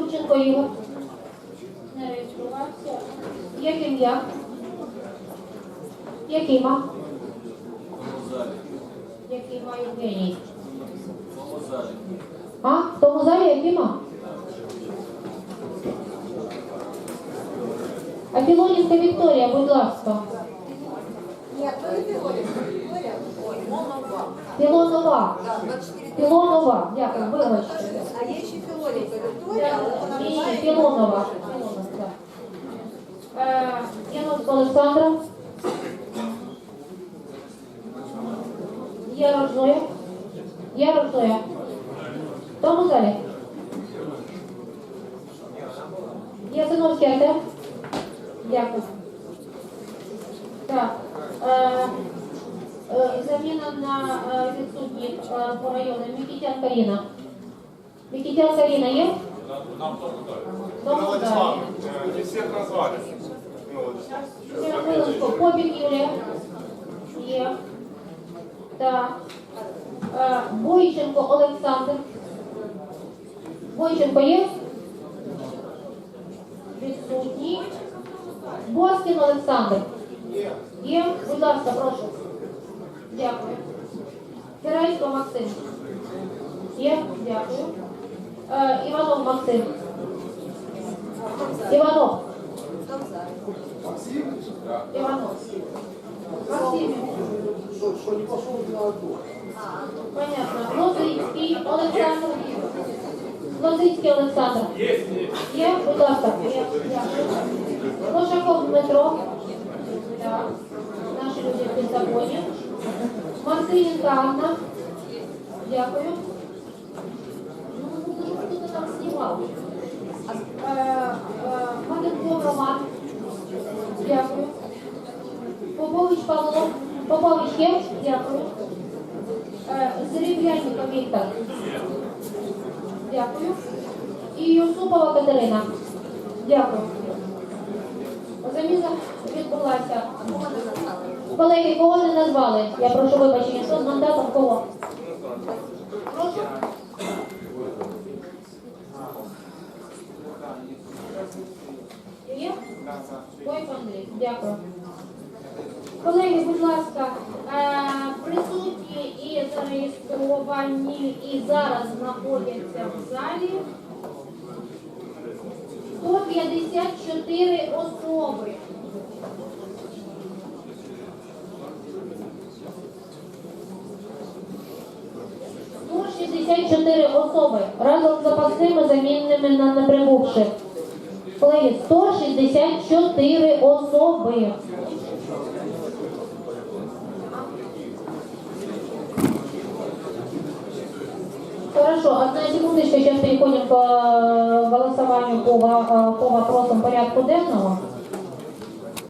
Юрченко Ігор. Не реєструвався. Як ім'я? Якима? Якима Євгеній. А? В тому залі Якима? А Філонівська Вікторія, будь ласка. Нет, то Филонин, Виктория. Ой, Монова. Філонова. Да, 24 Філонова. Дякую, вибачте. А є ще Филоненко Вікторія, але вона Ні, ні, немає. Філонова. Філонова, так. Е, Яновська Олександра. Є Рожноя. Є Рожноя. В тому залі. Є Синовський Артем. Дякую. Так. Е, е, заміна на е, відсутніх е, по району. Мікітян Каріна. Мікітян Каріна є? Нам. Владислав, не всех назвали. Побік Юлія. Є. Так. Е, Бойченко Олександр. Бойченко є? Відсутній. Боскін Олександр. Є? Будь ласка, прошу. Дякую. Кирайсько Максим. Є? Дякую. Е, Іванов Максим. Іванов. Иванов. Максим. Понятно. Лозицький Олександр. Лозицький Олександр. Є? Будь ласка. Дякую. Лошаков Дмитро. Так. Анна. Дякую. Ну, хто там знімав? Е, е, Маденков Роман. Дякую. Попович Павло. Попович є? Дякую. Зрів'янников Віктор. Дякую. І Юсупова Катерина. Дякую. Заміна відбулася. Колеги, кого не назвали? Я прошу вибачення, що з мандатом кого? Прошу. Є? Бойко Андрій, дякую. Колеги, будь ласка, е, присутні і зареєстровані і зараз знаходяться в залі 154 особи. Сто 64 особи разом з запасними замінними на неприбувших. Колеги, 164 особи. Хорошо, одна секундочка, сейчас переходим к э, голосованию по, э, по вопросам порядку денного.